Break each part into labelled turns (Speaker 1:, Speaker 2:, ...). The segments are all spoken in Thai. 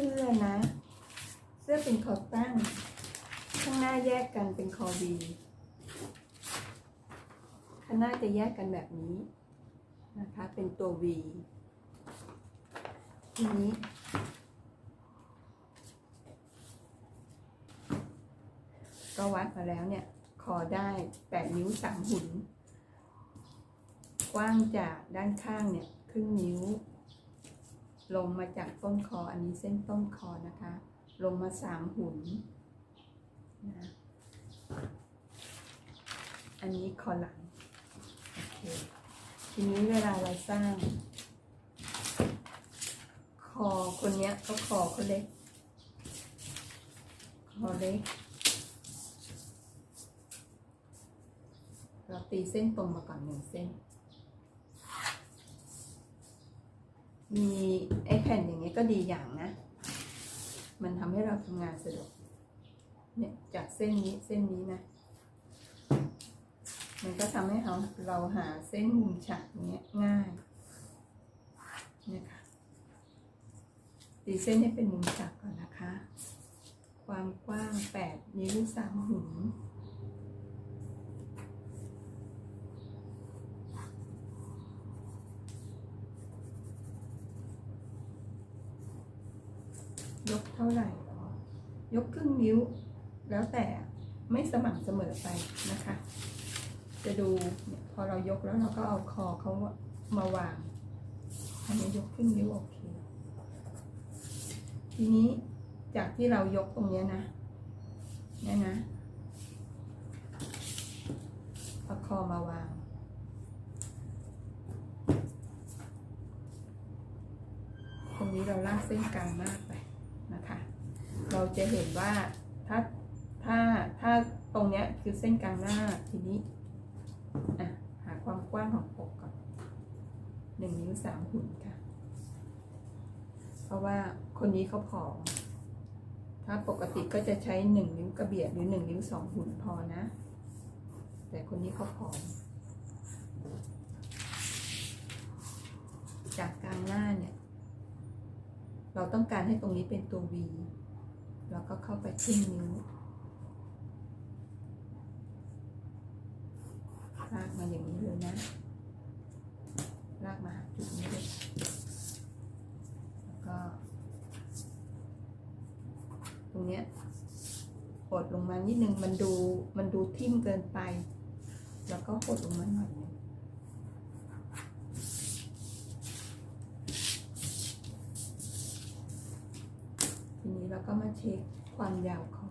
Speaker 1: สื้อนะ เสื้อเป็นคอตั้ง ข้างหน้าแยกกันเป็นคอวีข้างหน้าจะแยกกันแบบนี้นะคะ เป็นตัววีทีนี้ ก็วัดมาแล้วเนี่ย คอได้8นิ้ว3หุนกว้างจากด้านข้างเนี่ย ครึ่งนิ้ว ลงมาจากต้นคออันนี้เส้นต้นคอนะคะ ลงมาสามหุ่นนะอันนี้คอหลังโอเคทีนี้เวลาเราสร้าง คอคนเนี้ยเขาคอเขาเล็ก คอเล็ก เราตีเส้นตรงมาก่อนหนึ่งเส้น มีไอ้แผ่นอย่างเงี้ยก็ดีอย่างนะ มันทำให้เราทำงานสะดวก เนี่ยจากเส้นนี้เส้นนี้นะ มันก็ทำให้เราเราหาเส้นมุมฉากเนี้ยง่ายนี่ค่ะตีเส้นให้เป็นมุมฉากก่อนนะคะ ความกว้าง 8 นิ้ว3หุน ยกเท่าไหร่ยกครึ่งนิ้ว แล้วแต่ไม่สม่ำเสมอไปนะคะ จะดูเนี่ยพอเรายกแล้วเราก็เอาคอเขามาวางอันนี้ยกครึ่งนิ้วโอเคทีนี้จากที่เรายกตรงนี้นะเนี่ยนะเอาคอมาวาง ตรงนี้เราลากเส้นกลางมากไป นะคะ เราจะเห็นว่าถ้าถ้าถ้าตรงเนี้ยคือเส้นกลางหน้าทีนี้อะหาความกว้างของปกก่อนหนึ่งนิ้วสามหุ่นค่ะ เพราะว่าคนนี้เขาผอมถ้าปกติก็จะใช้หนึ่งนิ้วกระเบียดหรือหนึ่งนิ้วสองหุ่นพอนะ แต่คนนี้เขาผอมจากกลางหน้าเนี่ย เราต้องการให้ตรงนี้เป็นตัว V แล้วก็เข้าไปครึ่งนิ้วลากมาอย่างนี้เลยนะ ลากมาหาจุดนี้เลยแล้วก็ ตรงเนี้ยหดลงมานิดนึงมันดูมันดูทิ่มเกินไป แล้วก็หดลงมาหน่อยนึง ทีนี้เรา ก็มาเช็คความยาวคอ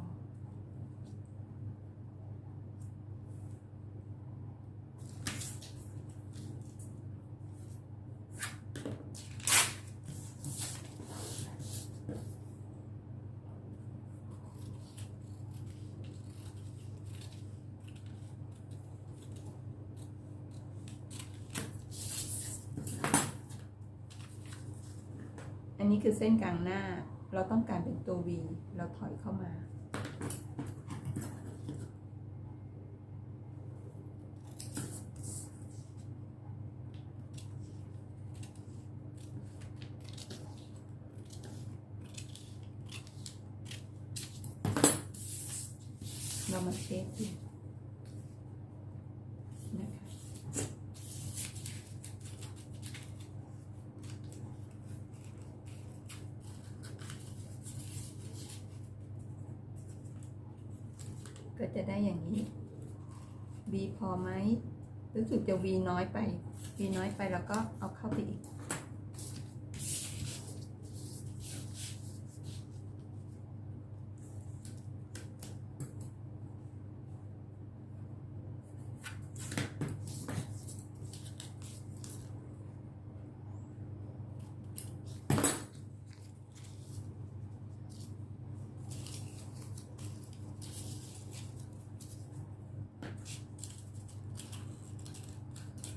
Speaker 1: อันนี้คือเส้นกลางหน้า เราต้องการเป็นตัว V เราถอยเข้ามา เรามาเช็คดูนะคะ ก็จะได้อย่างนี้ V พอไหมรู้สึกจะ V น้อยไป V น้อยไปแล้วก็เอาเข้าไปอีก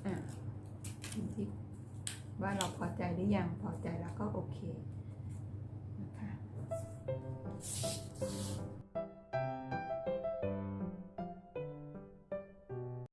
Speaker 1: อะดูที่ ว่าเราพอใจหรือยังพอใจแล้วก็โอเคนะคะ